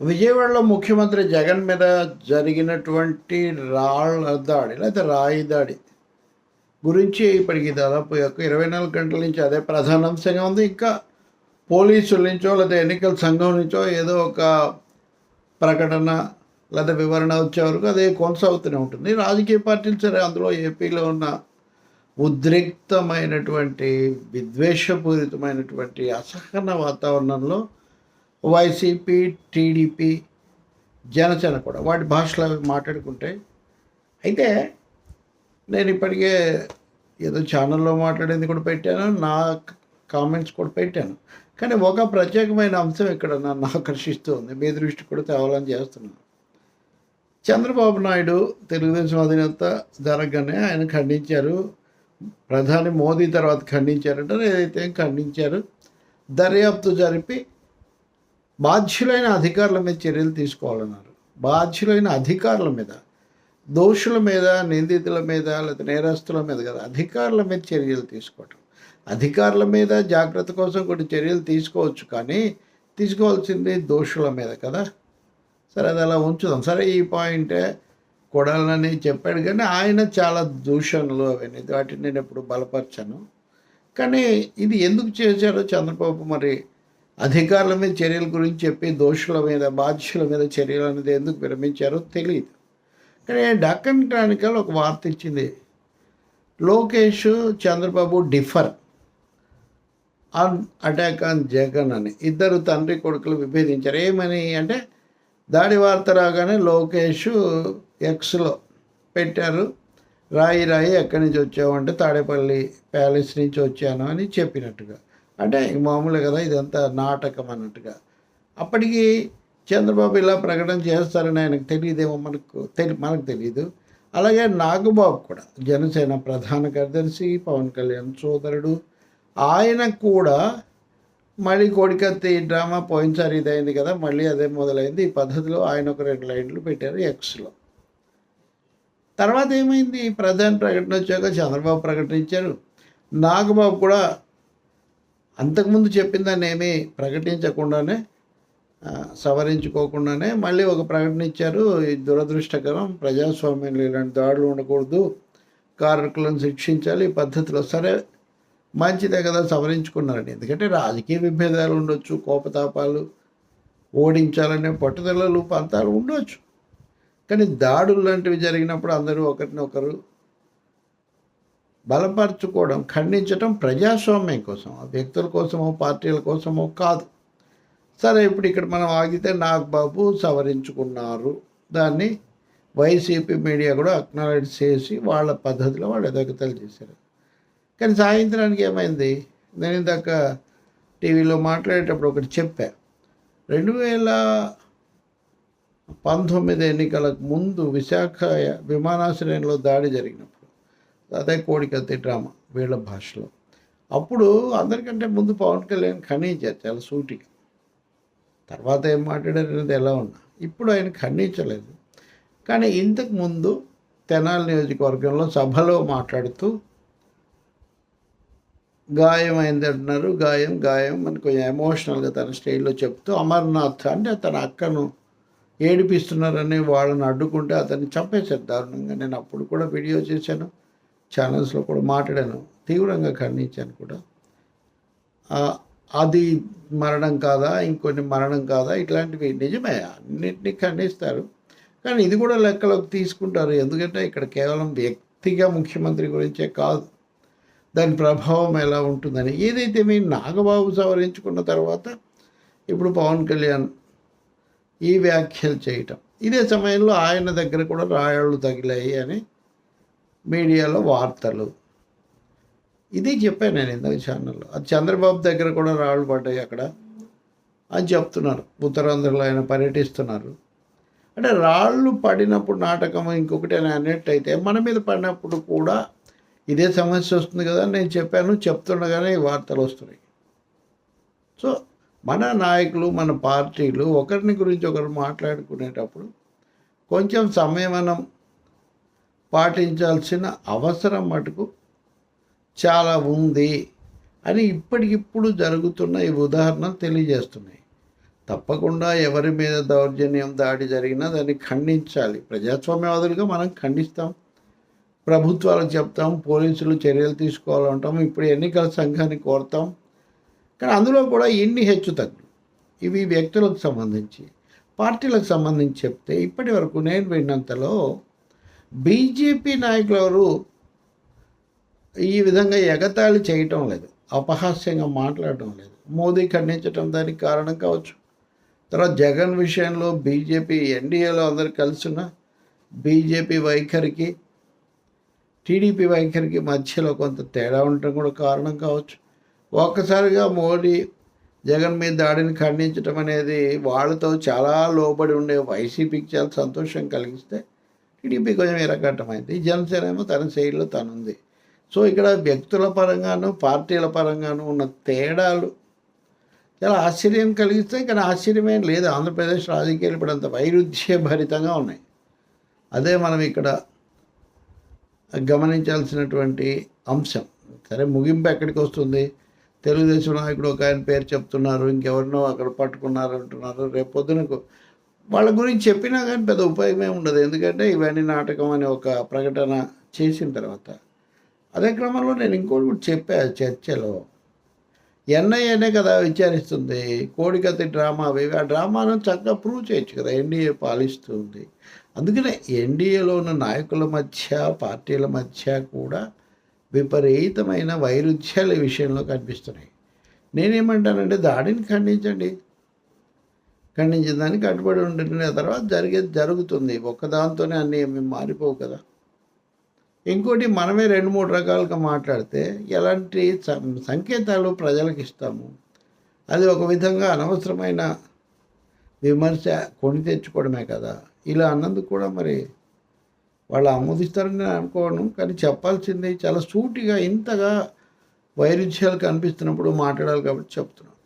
విజయవాడలో ముఖ్యమంత్రి జగన్ మీద జరిగినటువంటి రాళ్ళ దాడి లేకపోతే రాయి దాడి గురించి ఇప్పటికి దాదాపు ఒక ఇరవై నాలుగు గంటల నుంచి అదే ప్రధాన అంశంగా ఉంది. ఇంకా పోలీసుల నుంచో లేదా ఎన్నికల సంఘం నుంచో ఏదో ఒక ప్రకటన లేదా వివరణ వచ్చే వరకు అదే కొనసాగుతూనే ఉంటుంది. రాజకీయ పార్టీలు సరే అందులో ఏపీలో ఉన్న ఉద్రిక్తమైనటువంటి విద్వేషపూరితమైనటువంటి అసహన వాతావరణంలో వైసీపీ టీడీపీ జనసేన కూడా వాటి భాషలో మాట్లాడుకుంటే అయితే నేను ఇప్పటికే ఏదో ఛానల్లో మాట్లాడేది కూడా పెట్టాను నా కామెంట్స్ కూడా పెట్టాను. కానీ ఒక ప్రత్యేకమైన అంశం ఇక్కడ నన్ను ఆకర్షిస్తూ ఉంది మీ దృష్టి కూడా తేవాలని చేస్తున్నాను. చంద్రబాబు నాయుడు తెలుగుదేశం అధినేత జరగగానే ఆయన ఖండించారు ప్రధాని మోదీ తర్వాత ఖండించారంటే ఏదైతే ఖండించారు దర్యాప్తు జరిపి బాధ్యులైన అధికారుల మీద చర్యలు తీసుకోవాలన్నారు. బాధ్యులైన అధికారుల మీద దోషుల మీద నిందితుల మీద లేదా నేరస్తుల మీద కదా అధికారుల మీద చర్యలు తీసుకోవటం. అధికారుల మీద జాగ్రత్త కోసం కొన్ని చర్యలు తీసుకోవచ్చు కానీ తీసుకోవాల్సింది దోషుల మీద కదా. సరే అది అలా ఉంచుదాం. సరే ఈ పాయింటే కొడాలని చెప్పాడు కానీ ఆయన చాలా దూషణలు అవన్నీ వాటిని నేను ఎప్పుడు బలపరచాను. కానీ ఇది ఎందుకు చేశారో చంద్రబాబు మరి అధికారుల మీద చర్యల గురించి చెప్పి దోషుల మీద బాధ్యుల మీద చర్యలు అనేది ఎందుకు విరమించారో తెలియదు కానీ డక్కన్ క్రానికల్ ఒక వార్త ఇచ్చింది. Lokesh Chandrababu differ on attack on Jagan అని. ఇద్దరు తండ్రి కొడుకులు విభేదించారు. ఏమని అంటే దాడి వార్త రాగానే లోకేష్ ఎక్స్లో పెట్టారు. రాయి రాయి ఎక్కడి నుంచి వచ్చావు అంటే తాడేపల్లి ప్యాలెస్ నుంచి వచ్చాను అని చెప్పినట్టుగా. అంటే మామూలు కదా ఇదంతా నాటకం అన్నట్టుగా. అప్పటికి చంద్రబాబు ఇలా ప్రకటన చేస్తారని ఆయనకు తెలియదేమో మనకు తెలి మనకు తెలియదు అలాగే నాగబాబు కూడా జనసేన ప్రధాన కార్యదర్శి పవన్ కళ్యాణ్ సోదరుడు ఆయన కూడా మళ్ళీ కోడికత్తి డ్రామా పోయినసారి ఇదైంది కదా మళ్ళీ అదే మొదలైంది. ఈ పద్ధతిలో ఆయన ఒక రెండు లైన్లు పెట్టారు ఎక్స్లో. తర్వాత ఏమైంది? ప్రధాని ప్రకటన వచ్చాక చంద్రబాబు ప్రకటించారు. నాగబాబు కూడా అంతకుముందు చెప్పిన దాన్ని ఏమీ ప్రకటించకుండానే సవరించుకోకుండానే మళ్ళీ ఒక ప్రకటన ఇచ్చారు. దురదృష్టకరం ప్రజాస్వామ్యంలో ఇలాంటి దాడులు ఉండకూడదు కారకులను శిక్షించాలి ఈ పద్ధతిలో సరే మంచిదే కదా సవరించుకున్నారండి ఎందుకంటే రాజకీయ విభేదాలు ఉండొచ్చు కోపతాపాలు ఓడించాలనే పట్టుదలలు పంతాలు ఉండొచ్చు. కానీ దాడులు లాంటివి జరిగినప్పుడు అందరూ ఒకరిని ఒకరు బలపరచుకోవడం ఖండించడం ప్రజాస్వామ్యం కోసం. ఆ వ్యక్తుల కోసమో పార్టీల కోసమో కాదు. సరే ఇప్పుడు ఇక్కడ మనం ఆగితే నాగబాబు సవరించుకున్నారు. దాన్ని వైసీపీ మీడియా కూడా అక్నాలెడ్జ్ చేసి వాళ్ళ పద్ధతిలో వాళ్ళు ఎదగతలు చేశారు. కానీ సాయంత్రానికి ఏమైంది? నేను ఇందాక టీవీలో మాట్లాడేటప్పుడు ఒకటి చెప్పా. రెండు వేల పంతొమ్మిది ఎన్నికలకు ముందు విశాఖ విమానాశ్రయంలో దాడి జరిగినప్పుడు అదే కోడికత్తి డ్రామా వీళ్ళ భాషలో. అప్పుడు అందరికంటే ముందు పవన్ కళ్యాణ్ ఖండించారు చాలా సూటిగా. తర్వాత ఏం మాట్లాడారనేది ఎలా ఉన్నా ఇప్పుడు ఆయన ఖండించలేదు కానీ ఇంతకు ముందు తెనాలి నియోజకవర్గంలో సభలో మాట్లాడుతూ గాయం అయింది అంటున్నారు గాయం గాయం అని కొంచెం ఎమోషనల్గా తన స్టైల్లో చెప్తూ అమర్నాథ్ అంటే తన అక్కను ఏడిపిస్తున్నారని వాళ్ళని అడ్డుకుంటే అతన్ని చంపేశారు దారుణంగా. నేను అప్పుడు కూడా వీడియో చేశాను. ఛానల్స్లో కూడా మాట్లాడాను. తీవ్రంగా ఖండించాను కూడా. అది మరణం కాదా ఇంకొన్ని మరణం కాదా ఇట్లాంటివి నిజమే. అన్నింటినీ ఖండిస్తారు. కానీ ఇది కూడా లెక్కలోకి తీసుకుంటారు. ఎందుకంటే ఇక్కడ కేవలం వ్యక్తిగా ముఖ్యమంత్రి గురించే కాదు. దాని ప్రభావం ఎలా ఉంటుందని. ఏదైతే మీ నాగబాబు సవరించుకున్న తర్వాత ఇప్పుడు పవన్ కళ్యాణ్ ఈ వ్యాఖ్యలు చేయటం. ఇదే సమయంలో ఆయన దగ్గర కూడా రాయళ్ళు తగిలాయి అని మీడియాలో వార్తలు. ఇది చెప్పాను నేను ఇందాక ఛానల్లో. అది చంద్రబాబు దగ్గర కూడా రాళ్ళు పడ్డాయి అక్కడ. అని చెప్తున్నారు. ఉత్తరాంధ్రలో ఆయన పర్యటిస్తున్నారు. అంటే రాళ్ళు పడినప్పుడు నాటకం ఇంకొకటి అని అన్నట్టయితే మన మీద పడినప్పుడు కూడా ఇదే సమస్య వస్తుంది కదా నేను చెప్పాను. చెప్తుండగానే ఈ వార్తలు వస్తున్నాయి. సో మన నాయకులు మన పార్టీలు ఒకరిని గురించి ఒకరు మాట్లాడుకునేటప్పుడు కొంచెం సంయమనం పాటించాల్సిన అవసరం మటుకు చాలా ఉంది అని ఇప్పటికిప్పుడు జరుగుతున్న ఈ ఉదాహరణలు తెలియజేస్తున్నాయి. తప్పకుండా ఎవరి మీద దౌర్జన్యం దాడి జరిగినా దాన్ని ఖండించాలి. ప్రజాస్వామ్యవాదులుగా మనం ఖండిస్తాం. ప్రభుత్వాలకు చెప్తాం పోలీసులు చర్యలు తీసుకోవాలంటాం ఇప్పుడు ఎన్నికల సంఘాన్ని కోరుతాం. కానీ అందులో కూడా ఇన్ని హెచ్చు తగ్గులు. ఇవి వ్యక్తులకు సంబంధించి పార్టీలకు సంబంధించి చెప్తే ఇప్పటి వరకు నేను విన్నంతలో బీజేపీ నాయకులు ఎవరు ఈ విధంగా ఎగతాళి చేయటం లేదు అపహాస్యంగా మాట్లాడటం లేదు. మోదీ ఖండించటం దానికి కారణం కావచ్చు. తర్వాత జగన్ విషయంలో బీజేపీ ఎన్డీఏలో అందరు కలిసిన బీజేపీ వైఖరికి టీడీపీ వైఖరికి మధ్యలో కొంత తేడా ఉండటం కూడా కారణం కావచ్చు. ఒక్కసారిగా మోడీ జగన్ మీద దాడిని ఖండించడం అనేది వాళ్ళతో చాలా లోబడి ఉండే వైసీపీకి చాలా సంతోషం కలిగిస్తే టీడీపీ కొంచెం ఇరకట్టమైంది జనసేన ఏమో తన శైలిలో తనుంది. సో ఇక్కడ వ్యక్తుల పరంగాను పార్టీల పరంగాను ఉన్న తేడాలు చాలా ఆశ్చర్యం కలిగిస్తాయి. కానీ ఆశ్చర్యమేం లేదు. ఆంధ్రప్రదేశ్ రాజకీయాలు ఇప్పుడు అంత వైరుధ్యభరితంగా ఉన్నాయి. అదే మనం ఇక్కడ గమనించాల్సినటువంటి అంశం. సరే ముగింపు ఎక్కడికి వస్తుంది? తెలుగుదేశం నాయకుడు ఒక ఆయన పేరు చెప్తున్నారు. ఇంకెవరినో అక్కడ పట్టుకున్నారు అంటున్నారు రేపు పొద్దునకు వాళ్ళ గురించి చెప్పినా కానీ పెద్ద ఉపయోగమే ఉండదు. ఎందుకంటే ఇవన్నీ నాటకం అనే ఒక ప్రకటన చేసిన తర్వాత అదే క్రమంలో నేను ఇంకోటి కూడా చెప్పా చర్చలో. ఎన్ఐఏనే కదా విచారిస్తుంది. కోడికత్తి డ్రామా అవి ఆ డ్రామాను చక్కగా ప్రూవ్ చేయొచ్చు కదా. ఎన్డీఏ పాలిస్తుంది. అందుకనే ఎన్డీఏలో ఉన్న నాయకుల మధ్య పార్టీల మధ్య కూడా విపరీతమైన వైరుధ్యాలు ఈ విషయంలో కనిపిస్తున్నాయి. నేనేమంటానంటే దాడిని ఖండించండి. ఖండించిన దానికి కట్టుబడి ఉండిన తర్వాత జరిగేది జరుగుతుంది. ఒక్కదాంతోనే అన్నీ ఏమి మారిపోవు కదా. ఇంకోటి మనమే రెండు మూడు రకాలుగా మాట్లాడితే ఎలాంటి సంకేతాలు ప్రజలకు ఇస్తాము. అది ఒక విధంగా అనవసరమైన విమర్శ కొని తెచ్చుకోవడమే కదా. ఇలా అన్నందుకు కూడా మరి వాళ్ళు ఆమోదిస్తారని నేను అనుకోను. కానీ చెప్పాల్సింది చాలా సూటిగా ఇంతగా వైరుధ్యాలు కనిపిస్తున్నప్పుడు మాట్లాడాలి కాబట్టి చెప్తున్నాను.